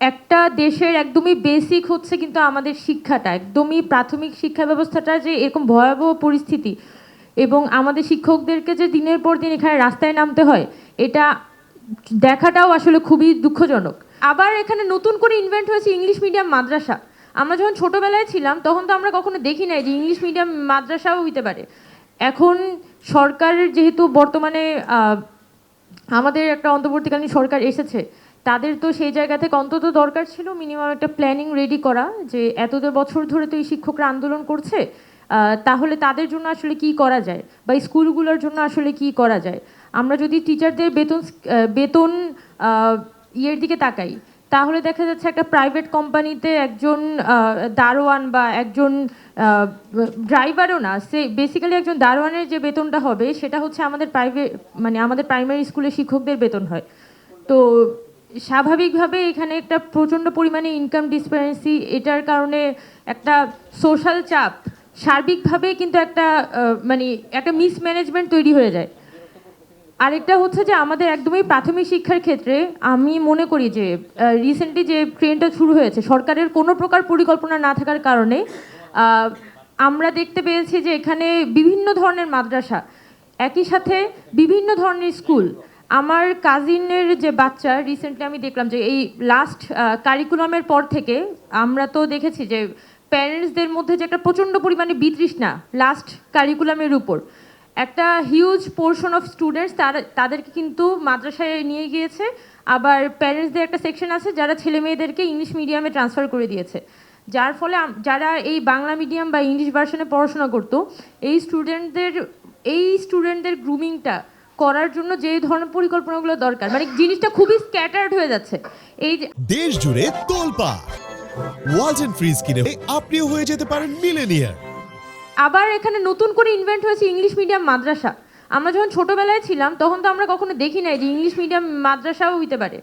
একটা দেশের একদমই বেসিক হচ্ছে কিন্তু আমাদের শিক্ষাটা, একদমই প্রাথমিক শিক্ষা ব্যবস্থাটা যে এরকম ভয়াবহ পরিস্থিতি এবং আমাদের শিক্ষকদেরকে যে দিনের পর দিন এখানে রাস্তায় নামতে হয়, এটা দেখাটাও আসলে খুবই দুঃখজনক। আবার এখানে নতুন করে ইনভেন্ট হয়েছে ইংলিশ মিডিয়াম মাদ্রাসা। আমরা যখন ছোটোবেলায় ছিলাম, তখন তো আমরা কখনো দেখি নাই যে ইংলিশ মিডিয়াম মাদ্রাসাও হইতে পারে। এখন সরকারের যেহেতু বর্তমানে আমাদের একটা অন্তর্বর্তীকালীন সরকার এসেছে তাদের তো সেই জায়গা থেকে অন্তত দরকার ছিল মিনিমাম একটা প্ল্যানিং রেডি করা যে এতদের বছর ধরে তো এই শিক্ষকরা আন্দোলন করছে তাহলে তাদের জন্য আসলে কি করা যায়? বা স্কুলগুলোর জন্য আসলে কি করা যায়? আমরা যদি টিচারদের বেতন বেতন ইয়ের দিকে তাকাই, তাহলে দেখা যাচ্ছে একটা প্রাইভেট কোম্পানিতে একজন দারোয়ান বা একজন ড্রাইভারও না, সে বেসিক্যালি একজন দারোয়ানের যে বেতনটা হবে, সেটা হচ্ছে আমাদের প্রাইভেট মানে আমাদের প্রাইমারি স্কুলের শিক্ষকদের বেতন হয়। তো স্বাভাবিকভাবে এখানে একটা প্রচণ্ড পরিমাণে ইনকাম ডিসপারেন্সি এটার কারণে একটা সোশ্যাল চাপ, সার্বিকভাবে কিন্তু একটা মানে একটা মিসম্যানেজমেন্ট তৈরি হয়ে যায়। আরেকটা হচ্ছে যে আমাদের একদমই প্রাথমিক শিক্ষার ক্ষেত্রে আমি মনে করি যে রিসেন্টলি যে ট্রেনটা শুরু হয়েছে, সরকারের কোনো প্রকার পরিকল্পনা না থাকার কারণে আমরা দেখতে পেয়েছি যে এখানে বিভিন্ন ধরনের মাদ্রাসা, একই সাথে বিভিন্ন ধরনের স্কুল আমার কাজিনের যে বাচ্চা রিসেন্টলি আমি দেখলাম যে এই লাস্ট কারিকুলামের পর থেকে আমরা তো দেখেছি যে প্যারেন্টসদের মধ্যে যে একটা প্রচণ্ড পরিমাণে বিতৃষ্ণা লাস্ট কারিকুলামের উপর। একটা হিউজ পোর্শন অফ স্টুডেন্টস তারা, তাদেরকে কিন্তু মাদ্রাসায় নিয়ে গিয়েছে, আবার প্যারেন্টসদের একটা সেকশন আছে যারা ছেলে মেয়েদেরকে ইংলিশ মিডিয়ামে ট্রান্সফার করে দিয়েছে। যার ফলে যারা এই বাংলা মিডিয়াম বা ইংলিশ ভার্সনে পড়াশোনা করতো, এই স্টুডেন্টদের এই স্টুডেন্টদের গ্রুমিংটা করার জন্য যে ধরনের পরিকল্পনাগুলো দরকার মানে জিনিসটা খুবই স্ক্যাটার্ড হয়ে যাচ্ছে। এই যে দেশ জুড়ে তোলপা ওয়ালটন ফ্রিজ কিনে আপনিও হয়ে যেতে পারেন মিলেনিয়ার আবার এখানে নতুন করে ইনভেন্ট হয়েছে ইংলিশ মিডিয়াম মাদ্রাসা। আমরা যখন ছোটবেলায় ছিলাম তখন তো আমরা কখনো দেখি নাই যে ইংলিশ মিডিয়াম মাদ্রাসাও হইতে পারে।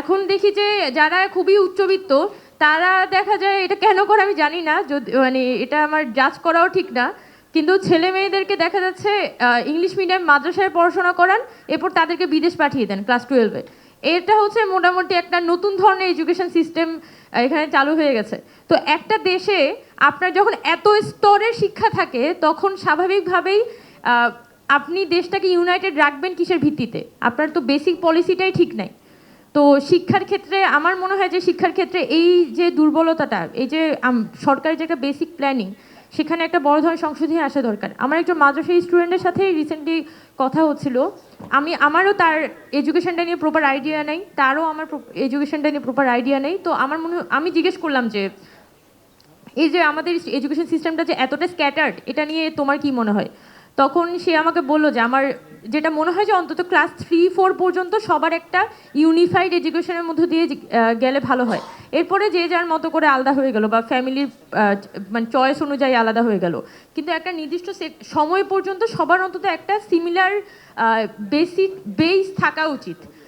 এখন দেখি যে যারা খুবই উচ্চবিত্ত তারা দেখা যায় এটা কেন করে আমি জানি না যদি মানে এটা আমার জাজ করাও ঠিক না। কিন্তু ছেলে মেয়েদেরকে দেখা যাচ্ছে ইংলিশ মিডিয়াম মাদ্রাসায় পড়াশোনা করান, এরপর তাদেরকে বিদেশ পাঠিয়ে দেন ক্লাস টুয়েলভে। এটা হচ্ছে মোটামুটি একটা নতুন ধরনের এডুকেশন সিস্টেম এখানে চালু হয়ে গেছে। তো একটা দেশে আপনার যখন এত স্তরের শিক্ষা থাকে, তখন স্বাভাবিকভাবেই আপনি দেশটাকে ইউনাইটেড রাখবেন কিসের ভিত্তিতে? আপনার তো বেসিক পলিসিটাই ঠিক নাই। তো শিক্ষার ক্ষেত্রে, আমার মনে হয় যে শিক্ষার ক্ষেত্রে এই যে দুর্বলতাটা, এই যে সরকারের যে একটা বেসিক প্ল্যানিং সেখানে একটা বড় ধরনের সংশোধনী আসা দরকার। আমার একজন মাদ্রাসা স্টুডেন্টের সাথে রিসেন্টলি কথা হচ্ছিল। আমি, আমারও তার এডুকেশনটা নিয়ে প্রপার আইডিয়া নেই, তারও আমার এডুকেশনটা নিয়ে প্রপার আইডিয়া নেই। তো আমার মনে, আমি জিজ্ঞেস করলাম যে, এই যে আমাদের এডুকেশন সিস্টেমটা যে এতটা স্ক্যাটার্ড এটা নিয়ে তোমার কি মনে হয়? তখন সে আমাকে বলল যে, আমার যেটা মনে হয় যে অন্তত ক্লাস থ্রি ফোর পর্যন্ত সবার একটা ইউনিফাইড এডুকেশনের মধ্যে দিয়ে গেলে ভালো হয়। এরপরে যে যার মতো করে আলাদা হয়ে গেল বা ফ্যামিলির মানে চয়েস অনুযায়ী আলাদা হয়ে গেল। কিন্তু একটা নির্দিষ্ট সময় পর্যন্ত সবার অন্তত একটা সিমিলার বেসিক বেস থাকা উচিত।